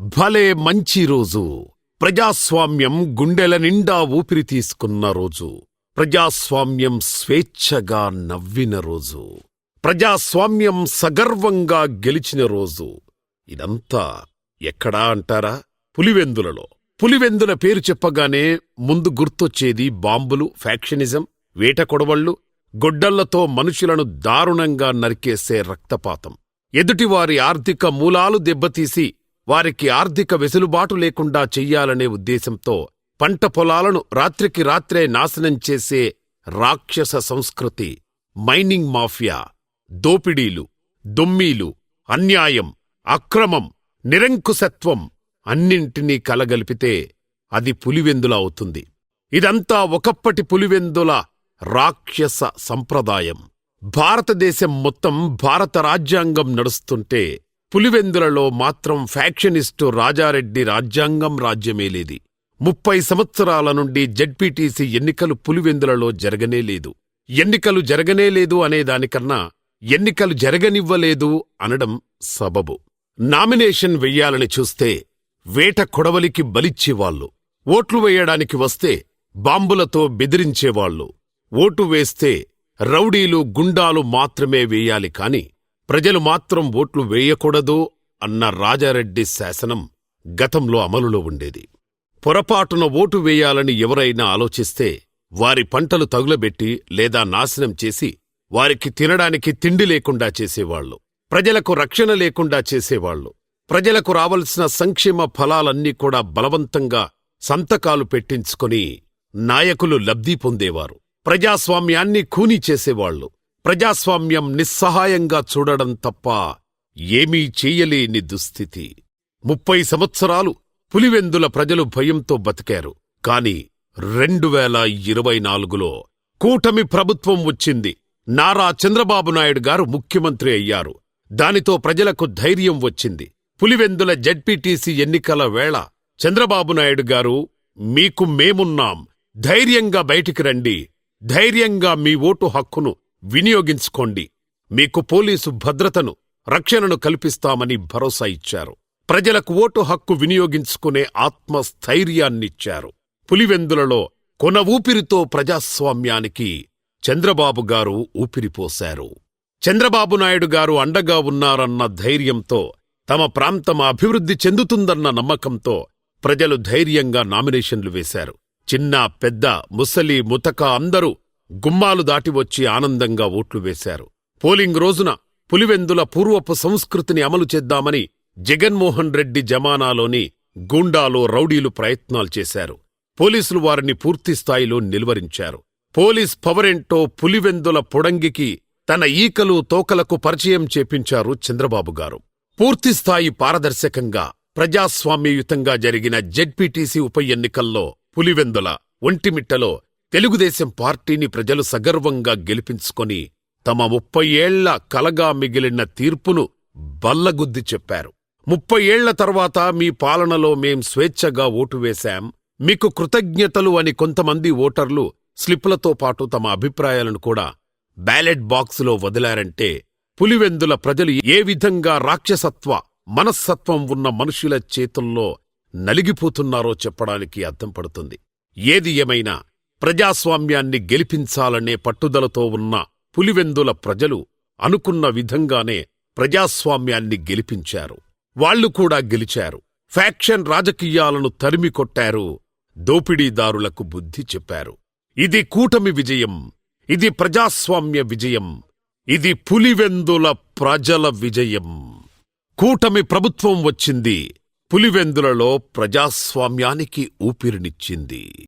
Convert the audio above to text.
భలే మంచి రోజు. ప్రజాస్వామ్యం గుండెల నిండా ఊపిరి తీసుకున్న రోజు. ప్రజాస్వామ్యం స్వేచ్ఛగా నవ్విన రోజు. ప్రజాస్వామ్యం సగర్వంగా గెలిచిన రోజు. ఇదంతా ఎక్కడా అంటారా? పులివెందులలో. పులివెందుల పేరు చెప్పగానే ముందు గుర్తొచ్చేది బాంబులు ఫ్యాక్షనిజం వేట కొడవళ్ళు గొడ్డళ్ళతో మనుషులను దారుణంగా నరికేసే రక్తపాతం. ఎదుటివారి ఆర్థిక మూలాలు దెబ్బతీసి వారికి ఆర్థిక వెసులుబాటు లేకుండా చెయ్యాలనే ఉద్దేశంతో పంట పొలాలను రాత్రికి రాత్రే నాశనం చేసే రాక్షస సంస్కృతి మైనింగ్ మాఫియా దోపిడీలు దొమ్మీలు అన్యాయం అక్రమం నిరంకుశత్వం అన్నింటినీ కలగలిపితే అది పులివెందుల అవుతుంది. ఇదంతా ఒకప్పటి పులివెందుల రాక్షస సంప్రదాయం. భారతదేశం మొత్తం భారత రాజ్యాంగం నడుస్తుంటే పులివెందులలో మాత్రం ఫ్యాక్షనిస్టు రాజారెడ్డి రాజ్యాంగం రాజ్యమేలేది. ముప్పై సంవత్సరాల నుండి జడ్పీటీసీ ఎన్నికలు పులివెందులలో జరగనేలేదు ఎన్నికలు జరగనేలేదు అనేదానికన్నా ఎన్నికలు జరగనివ్వలేదు అనడం సబబు. నామినేషన్ వెయ్యాలని చూస్తే వేట కొడవలికి బలిచ్చేవాళ్ళు ఓట్లు వేయడానికి వస్తే బాంబులతో బెదిరించేవాళ్ళు ఓటు వేస్తే రౌడీలు గుండాలు మాత్రమే వేయాలి కాని ప్రజలు మాత్రం ఓట్లు వేయకూడదు అన్న రాజారెడ్డి శాసనం గతంలో అమలులో ఉండేది. పొరపాటున ఓటు వేయాలని ఎవరైనా ఆలోచిస్తే వారి పంటలు తగులబెట్టి లేదా నాశనం చేసి వారికి తినడానికి తిండి లేకుండా చేసేవాళ్ళు ప్రజలకు రక్షణ లేకుండా చేసేవాళ్ళు ప్రజలకు రావలసిన సంక్షేమ ఫలాలన్నీ కూడా బలవంతంగా సంతకాలు పెట్టించుకొని నాయకులు లబ్ధి పొందేవారు ప్రజాస్వామ్యాన్ని ఖూనీ చేసేవాళ్ళు ప్రజాస్వామ్యం నిస్సహాయంగా చూడడం తప్ప ఏమీ చేయలేని దుస్థితి. ముప్పై సంవత్సరాలు పులివెందుల ప్రజలు భయంతో బతికారు. కాని రెండు వేల ఇరవై నాలుగులో కూటమి ప్రభుత్వం వచ్చింది. నారా చంద్రబాబు నాయుడు గారు ముఖ్యమంత్రి అయ్యారు. దానితో ప్రజలకు ధైర్యం వచ్చింది. పులివెందుల జడ్పీటీసీ ఎన్నికల వేళ చంద్రబాబు నాయుడు గారు మీకు మేమున్నాం. ధైర్యంగా బయటికి రండి. ధైర్యంగా మీ ఓటు హక్కును వినియోగించుకోండి. మీకు పోలీసు భద్రతను రక్షణను కల్పిస్తామని భరోసా ఇచ్చారు. ప్రజలకు ఓటు హక్కు వినియోగించుకునే ఆత్మస్థైర్యాన్నిచ్చారు. పులివెందులలో కొన ఊపిరితో ప్రజాస్వామ్యానికి చంద్రబాబు గారు ఊపిరిపోశారు చంద్రబాబు నాయుడు గారు అండగా ఉన్నారన్న ధైర్యంతో తమ ప్రాంతం అభివృద్ధి చెందుతుందన్న నమ్మకంతో ప్రజలు ధైర్యంగా నామినేషన్లు వేశారు. చిన్న పెద్ద ముసలి ముతక అందరూ గుమ్మాలు దాటి వచ్చి ఆనందంగా ఓట్లు వేశారు. పోలింగ్ రోజున పులివెందుల పూర్వపు సంస్కృతిని అమలు చేద్దామని జగన్మోహన్ రెడ్డి జమానాలోని గూండాలో రౌడీలు ప్రయత్నాలు చేశారు. పోలీసులు వారిని పూర్తిస్థాయిలో నిలువరించారు. పోలీస్ పవరెంటో పులివెందుల పొడంగికి తన ఈకలు తోకలకు పరిచయం చేపించారు చంద్రబాబుగారు పూర్తిస్థాయి పారదర్శకంగా ప్రజాస్వామ్యయుతంగా జరిగిన జెడ్పీటీసీ ఉప ఎన్నికల్లో పులివెందుల ఒంటిమిట్టలో తెలుగుదేశం పార్టీని ప్రజలు సగర్వంగా గెలిపించుకొని తమ ముప్పై ఏళ్ళ కలగా మిగిలిన తీర్పును బల్లగుద్ది చెప్పారు. ముప్పై ఏళ్ళ తర్వాత మీ పాలనలో మేం స్వేచ్ఛగా ఓటు వేశాం. మీకు కృతజ్ఞతలు అని కొంతమంది ఓటర్లు స్లిప్లతో పాటు తమ అభిప్రాయాలను కూడా బ్యాలెట్ బాక్సులో వదిలారంటే పులివెందుల ప్రజలు ఏ విధంగా రాక్షసత్వ మనస్తత్వం ఉన్న మనుషుల చేతుల్లో నలిగిపోతున్నారో చెప్పడానికి అర్థం పడుతుంది. ఏది ఏమైనా ప్రజాస్వామ్యాన్ని గెలిపించాలనే పట్టుదలతో ఉన్న పులివెందుల ప్రజలు అనుకున్న విధంగానే ప్రజాస్వామ్యాన్ని గెలిపించారు. వాళ్ళు కూడా గెలిచారు. ఫ్యాక్షన్ రాజకీయాలను తరిమికొట్టారు దోపిడీదారులకు బుద్ధి చెప్పారు. ఇది కూటమి విజయం. ఇది ప్రజాస్వామ్య విజయం. ఇది పులివెందుల ప్రజల విజయం. కూటమి ప్రభుత్వం వచ్చింది. పులివెందులలో ప్రజాస్వామ్యానికి ఊపిరినిచ్చింది.